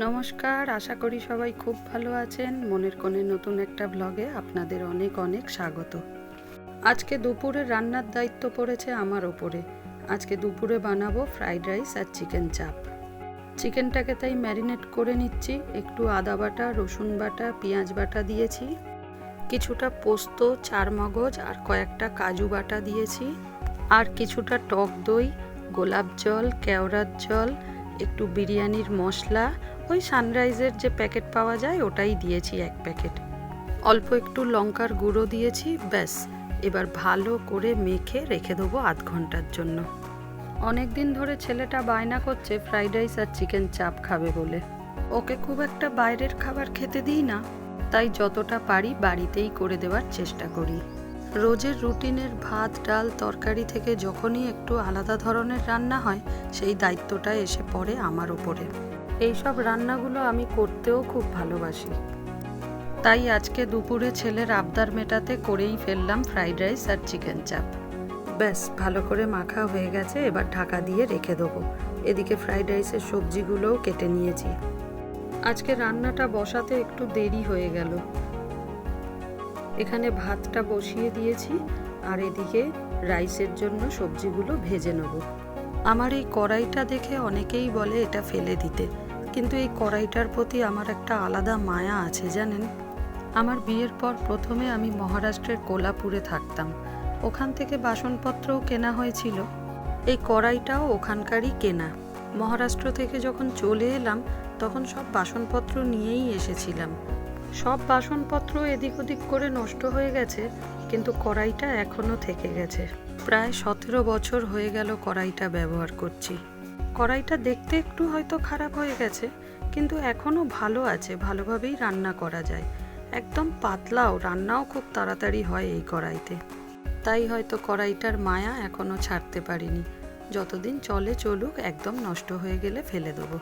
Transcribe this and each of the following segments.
নমস্কার, আশা করি সবাই খুব ভালো আছেন। মনের কোণে নতুন একটা ব্লগে আপনাদের অনেক অনেক স্বাগত। আজকে দুপুরে রান্নার দায়িত্ব পড়েছে আমার ওপরে। আজকে দুপুরে বানাবো ফ্রাইড রাইস আর চিকেন চাপ। চিকেনটাকে তাই ম্যারিনেট করে নিচ্ছি। একটু আদা বাটা, রসুন বাটা, পেঁয়াজ বাটা দিয়েছি। কিছুটা পোস্ত চার মগজ আর কয়েকটা কাজু বাটা দিয়েছি। আর কিছুটা টক দই, গোলাপ জল, কেওড়ার জল, একটু বিরিয়ানির মশলা ওই সানরাইজের যে প্যাকেট পাওয়া যায়, ওটাই দিয়েছি এক প্যাকেট অল্প একটু লঙ্কার গুঁড়ো দিয়েছি, ব্যাস। এবার ভালো করে মেখে রেখে দেবো আধ ঘণ্টার জন্য। অনেক দিন ধরে ছেলেটা বায়না করছে ফ্রাইড রাইস আর চিকেন চাপ খাবে বলে। ওকে খুব একটা বাইরের খাবার খেতে দিই না। তাই যতটা পারি বাড়িতেই করে দেওয়ার চেষ্টা করি। রোজের রুটিনের ভাত, ডাল, তরকারি থেকে যখনই একটু আলাদা ধরনের রান্না হয়, সেই দায়িত্বটা এসে পড়ে আমার ওপরে এইসব রান্নাগুলো আমি করতেও খুব ভালোবাসি। তাই আজকে দুপুরে ছেলের আবদার মেটাতে করেই ফেললাম ফ্রাইড রাইস আর চিকেন চাপ। ব্যাস, ভালো করে মাখা হয়ে গেছে, এবার ঢাকা দিয়ে রেখে দেবো। এদিকে ফ্রাইড রাইসের সবজিগুলোও কেটে নিয়েছি। আজকে রান্নাটা বসাতে একটু দেরি হয়ে গেল। এখানে ভাতটা বসিয়ে দিয়েছি আর এদিকে রাইসের জন্য সবজিগুলো ভেজে নেব। আমার এই কড়াইটা দেখে অনেকেই বলে এটা ফেলে দিতে। কিন্তু এই কড়াইটার প্রতি আমার একটা আলাদা মায়া আছে, জানেন? আমার বিয়ের পর প্রথমে আমি মহারাষ্ট্রের কোলাপুরে থাকতাম। ওখান থেকে বাসনপত্রও কেনা হয়েছিল। এই কড়াইটাও ওখানকারই কেনা। মহারাষ্ট্র থেকে যখন চলে এলাম, তখন সব বাসনপত্র নিয়েই এসেছিলাম। সব বাসনপত্র এদিক ওদিক করে নষ্ট হয়ে গেছে, কিন্তু কড়াইটা এখনও থেকে গেছে। প্রায় সতেরো বছর হয়ে গেল কড়াইটা ব্যবহার করছি। কড়াইটা দেখতে একটু হয়তো খারাপ হয়ে গেছে, কিন্তু এখনও ভালো আছে, ভালোভাবেই রান্না করা যায়। একদম পাতলাও, রান্নাও খুব তাড়াতাড়ি হয় এই কড়াইতে। তাই হয়তো কড়াইটার মায়া এখনও ছাড়তে পারিনি। যতদিন চলে চলুক, একদম নষ্ট হয়ে গেলে ফেলে দেবো।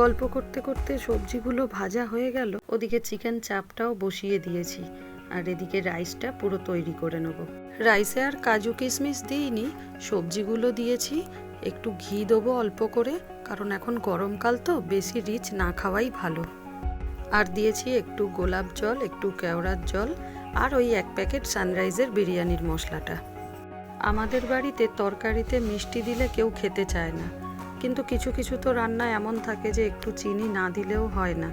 গল্প করতে করতে সবজিগুলো ভাজা হয়ে গেল, ওদিকে চিকেন চাপটাও বসিয়ে দিয়েছি, আর এদিকে রাইসটা পুরো তৈরি করে নেব। রাইসে আর কাজু কিশমিশ দিইনি, সবজিগুলো দিয়েছি একটু ঘি দেবো অল্প করে, কারণ এখন গরমকাল তো, বেশি রিচ না খাওয়াই ভালো। আর দিয়েছি একটু গোলাপ জল, একটু কেওড়ার জল, আর ওই এক প্যাকেট সানরাইজের বিরিয়ানির মশলাটা। আমাদের বাড়িতে তরকারিতে মিষ্টি দিলে কেউ খেতে চায় না, কিন্তু কিছু কিছু তো রান্না এমন থাকে যে একটু চিনি না দিলেও হয় না।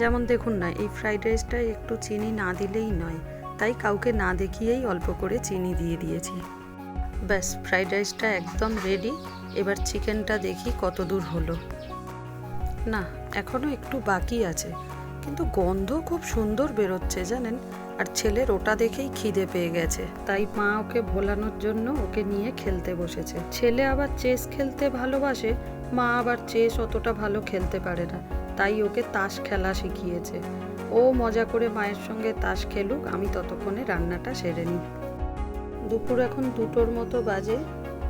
যেমন দেখুন না, এই ফ্রাইড রাইসটায় একটু চিনি না দিলেই নয়, তাই কাউকে না দেখিয়েই অল্প করে চিনি দিয়ে দিয়েছি। ব্যাস ফ্রাইড রাইসটা একদম রেডি এবার চিকেনটা দেখি কত দূর হলো। না এখনও একটু বাকি আছে, কিন্তু গন্ধ খুব সুন্দর বেরোচ্ছে জানেন। আর ছেলের ওটা দেখেই খিদে পেয়ে গেছে, তাই মা ওকে ভোলানোর জন্য ওকে নিয়ে খেলতে বসেছে। ছেলে আবার চেস খেলতে ভালোবাসে, মা আবার চেস অতটা ভালো খেলতে পারে না, তাই ওকে তাস খেলা শিখিয়েছে। ও মজা করে মায়ের সঙ্গে তাস খেলুক, আমি ততক্ষণে রান্নাটা সেরে নিই। দুপুর এখন দুটোর মতো বাজে,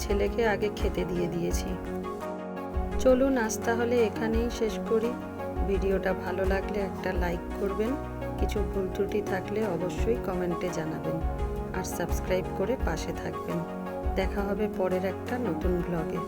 ছেলেকে আগে খেতে দিয়ে দিয়েছি। চলুন আজ তাহলে এখানেই শেষ করি। ভিডিওটা ভালো লাগলে একটা লাইক করবেন, কিছু ভুল ত্রুটি থাকলে অবশ্যই কমেন্টে জানাবেন, আর সাবস্ক্রাইব করে পাশে থাকবেন। দেখা হবে পরের একটা নতুন ব্লগে